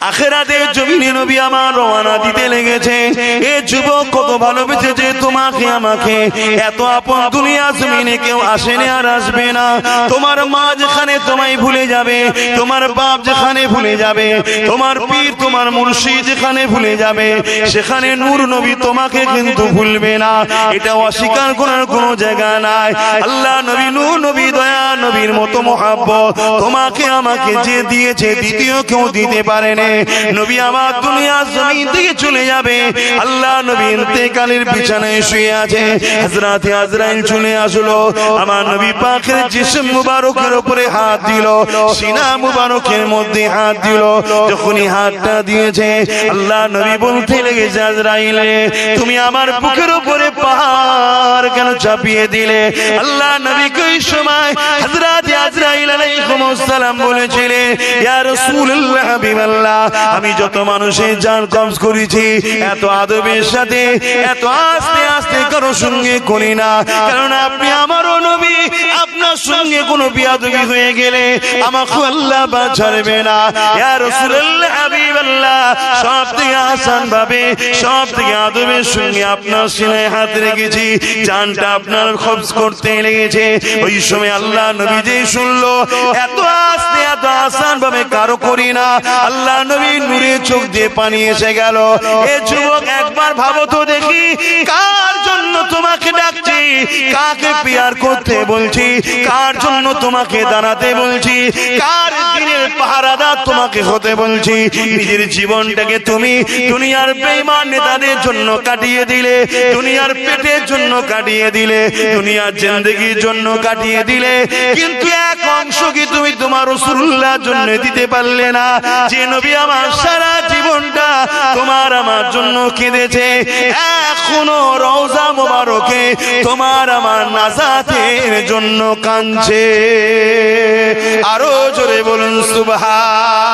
আখেরাতের জমিনে নবী আমার রওনা দিতে লেগেছে এ যুবক কত ভালোবেসেছে তোমাকে, আমাকে। এত আপন দুনিয়া জমিনে কেউ আসেনি আর আসবে না। তোমার মা যেখানে তোমায় ভুলে যাবে, তোমার বাপ যেখানে ভুলে যাবে, তোমার পীর, তোমার মুর্শিদ যেখানে ভুলে যাবে, সেখানে নূর নবী তোমাকে কিন্তু ভুলবে না। এটা অস্বীকার করার কোনো জায়গা নাই। আল্লাহ নবী নূর নবী মতো মহাব্বত তোমাকে আমাকে যে দিয়েছে দ্বিতীয় কেউ দিতে পারে নবী আমার দুনিয়া জমিন থেকে চলে যাবে। আল্লাহ নবী ইন্তেকালের বিছানায় শুয়ে আছে। হযরতে আজরাইল চলে আসলো। আমার নবী পাকের জিসম মুবারকের উপরে হাত দিল। সিনা মুবারকের মধ্যে হাত দিল। যখনই হাতটা দিয়েছে, আল্লাহ নবী বলতে লেগেছে, আজরাইল, তুমি আমার বুকের উপরে পাহাড় কেন চাপিয়ে দিলে? আল্লাহ নবী কই সময় আলাইহিস সালাম বলেছিলেন আমি যত মানুষের জান কবজ করেছি, এত আদবের সাথে, এত আস্তে আস্তে কারও সঙ্গে করি না। কারণ আপনি আমারও নবী সঙ্গে কোনো বিয়াদবি হয়ে গেলে আমাকে আল্লাহ বাঁচাবে না। ইয়া রাসূলুল্লাহ, হাবিবাল্লাহ সব থেকে আসান ভাবে সব থেকে আদবের সঙ্গে আপনার সিনায় হাত রেখেছি। জানটা আপনার কবজ করতে লেগেছে। ওই সময় আল্লাহ নবী যে শুনলো, এত আস্তে, এত আসান ভাবে কারও করি না। আল্লাহ নবী নূরে চোখ দিয়ে পানি এসে গেল। এ যুবক, একবার ভাবো তো দেখি, কার জন্য তোমাকে ডাকছি। কাকে পিয়ার করতে বলছি? কার জন্য তোমাকে দাঁড়াতে বলছি? কার দিনের পাহারাদার তোমাকে হতে বলছি? নিজের জীবনটাকে তুমি দুনিয়ার বেঈমান নেতাদের জন্য কাটিয়ে দিলে, দুনিয়ার পেটের জন্য কাটিয়ে দিলে, দুনিয়ার জিন্দগির জন্য কাটিয়ে দিলে। কিন্তু এক অংশ কি তুমি তোমার রসুল্লাহর জন্য দিতে পারলে না? যে নবী আমার সারা তোমার আমার জন্য কেঁদেছে। এখনও রওজা মোবারকে তোমার আমার নাজাতের জন্য কাঁদছে। আরও জোরে বলুন, সুবহান।